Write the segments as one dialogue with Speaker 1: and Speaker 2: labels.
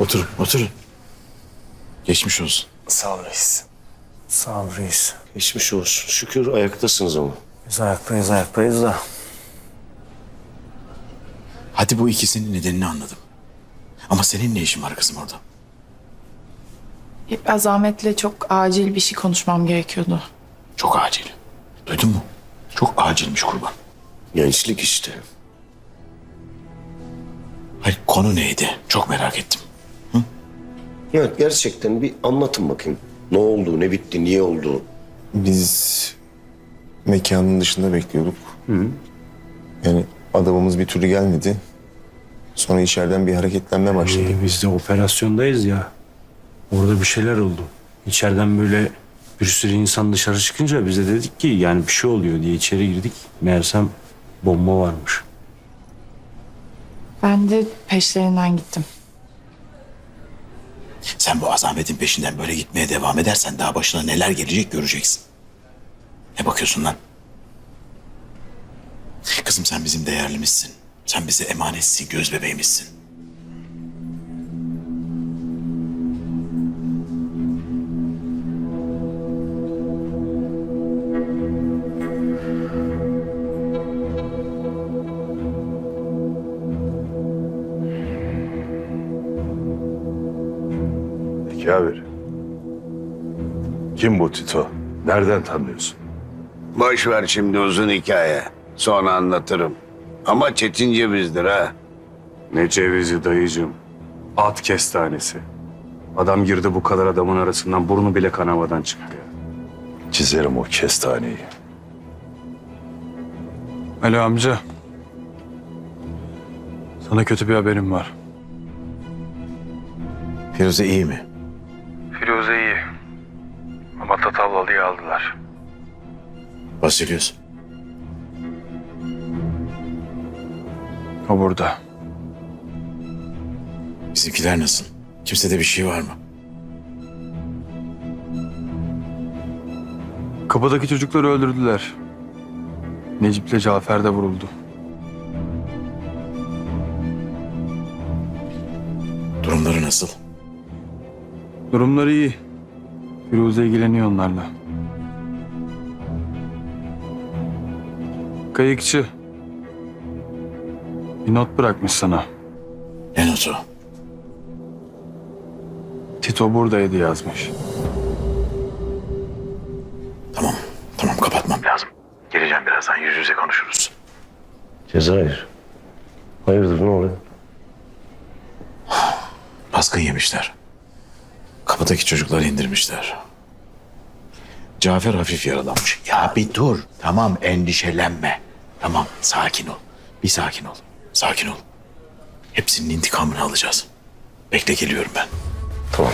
Speaker 1: Oturun, oturun. Geçmiş olsun.
Speaker 2: Sağ ol reis. Sağ ol reis.
Speaker 3: Geçmiş olsun. Şükür ayaktasınız ama.
Speaker 2: Biz ayaktayız ayaktayız da.
Speaker 1: Hadi bu ikisinin nedenini anladım. Ama senin ne işin var kızım orada?
Speaker 4: Biraz Ahmet'le çok acil bir şey konuşmam gerekiyordu.
Speaker 1: Çok acil. Duydun mu? Çok acilmiş kurban.
Speaker 3: Gençlik işte.
Speaker 1: Hayır konu neydi? Çok merak ettim.
Speaker 3: Ya gerçekten bir anlatın bakayım. Ne oldu, ne bitti, niye oldu?
Speaker 5: Biz mekanın dışında bekliyorduk. Yani adamımız bir türlü gelmedi. Sonra içeriden bir hareketlenme başladı.
Speaker 6: Ee, biz de operasyondayız ya. Orada bir şeyler oldu. İçeriden böyle bir sürü insan dışarı çıkınca biz de dedik ki yani bir şey oluyor diye içeri girdik. Meğersem bomba varmış.
Speaker 4: Ben de peşlerinden gittim.
Speaker 1: Sen bu azametin peşinden böyle gitmeye devam edersen daha başına neler gelecek göreceksin. Ne bakıyorsun lan? Kızım sen bizim değerlimizsin. Sen bize emanetsin, göz bebeğimizsin.
Speaker 7: Kabir. Kim bu Tito? Nereden tanıyorsun?
Speaker 8: Boş ver şimdi uzun hikaye. Sonra anlatırım. Ama Çetin cevizdir ha.
Speaker 9: Ne cevizi dayıcım. At kestanesi. Adam girdi bu kadar adamın arasından burnu bile kanamadan çıktı ya.
Speaker 7: Çizerim o kestaneyi.
Speaker 9: Alo amca. Sana kötü bir haberim var.
Speaker 1: Firuze iyi mi? Basilius.
Speaker 9: O burada.
Speaker 1: Bizimkiler nasıl? Kimsede bir şey var mı?
Speaker 9: Kapıdaki çocukları öldürdüler. Necip'le Cafer de vuruldu.
Speaker 1: Durumları nasıl?
Speaker 9: Durumları iyi. Firuze ilgileniyor onlarla. Kayıkçı. Bir not bırakmış sana.
Speaker 1: Ne notu?
Speaker 9: Tito buradaydı yazmış.
Speaker 1: Tamam, tamam kapatmam lazım. Geleceğim birazdan yüz yüze konuşuruz.
Speaker 3: Cezayir. Hayırdır ne oluyor?
Speaker 1: Baskın yemişler. Kapıdaki çocukları indirmişler. Cafer hafif yaralanmış. Ya bir dur. Tamam endişelenme. Tamam sakin ol. Bir sakin ol. Sakin ol. Hepsinin intikamını alacağız. Bekle geliyorum ben.
Speaker 3: Tamam.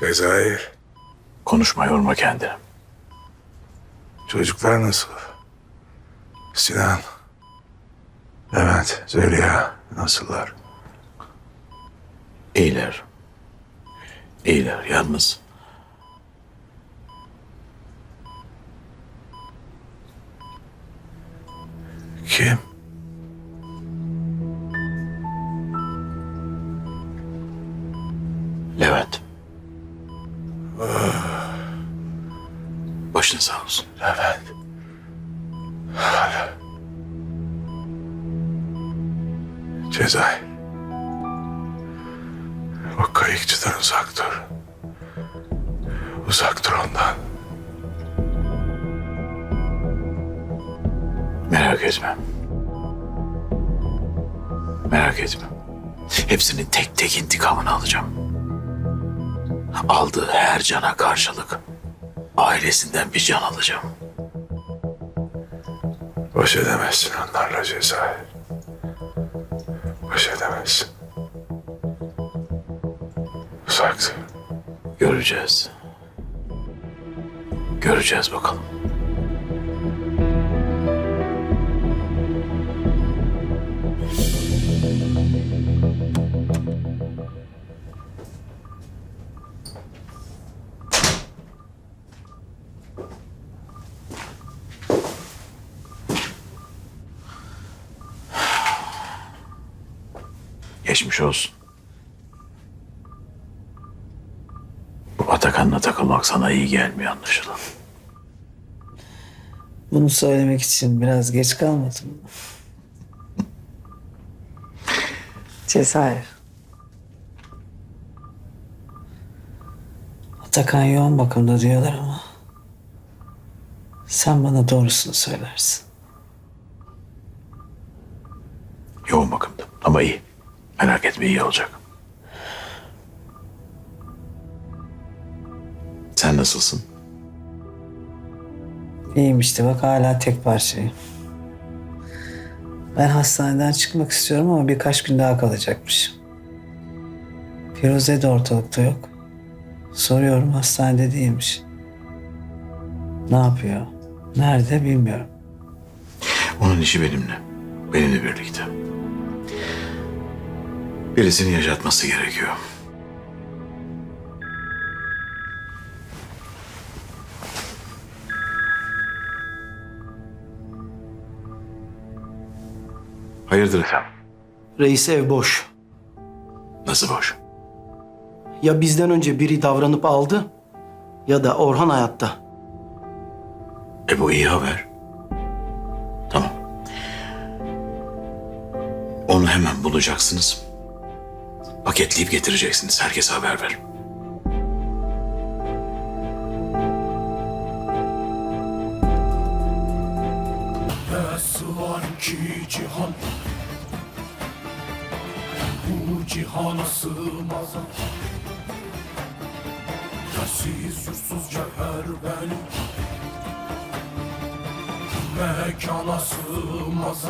Speaker 7: Cezayir.
Speaker 1: Konuşma yorma kendini.
Speaker 7: Çocuklar nasıl? Sinan. Levent, Zeliha nasıllar?
Speaker 1: İyiler. İyiler yalnız.
Speaker 7: Kim?
Speaker 1: Levent. Başın sağ olsun.
Speaker 7: Levent. Cezayir. O kayıkçıdan uzak dur. Uzak dur ondan.
Speaker 1: Merak etme. Merak etme. Hepsinin tek tek intikamını alacağım. Aldığı her cana karşılık ailesinden bir can alacağım.
Speaker 7: Baş edemezsin onlarla Cezayir. Baş edemezsin. Uzak dur.
Speaker 1: Göreceğiz. Göreceğiz bakalım. Geçmiş olsun. Bu Atakan'la takılmak sana iyi gelmiyor anlaşılan.
Speaker 10: Bunu söylemek için biraz geç kalmadım mı? Cezayir. Atakan yoğun bakımda diyorlar ama sen bana doğrusunu söylersin.
Speaker 1: Yoğun bakımda ama iyi. Merak etme iyi olacak. Sen nasılsın?
Speaker 10: İyiyim işte bak hala tek parçayım. Ben hastaneden çıkmak istiyorum ama birkaç gün daha kalacakmışım. Firuze de ortalıkta yok. Soruyorum hastanede değilmiş. Ne yapıyor? Nerede bilmiyorum.
Speaker 1: Onun işi benimle. Benimle birlikte. Birisini yaşatması gerekiyor. Hayırdır efendim?
Speaker 11: Reis ev boş.
Speaker 1: Nasıl boş?
Speaker 11: Ya bizden önce biri davranıp aldı ya da Orhan hayatta.
Speaker 1: E bu iyi haber. Tamam. Onu hemen bulacaksınız. Paketleyip getireceksiniz. Herkese haber verin.
Speaker 12: var ki cihan Bu cihana sığmaz Yersiz yursuz cevher benim Mekana sığmaz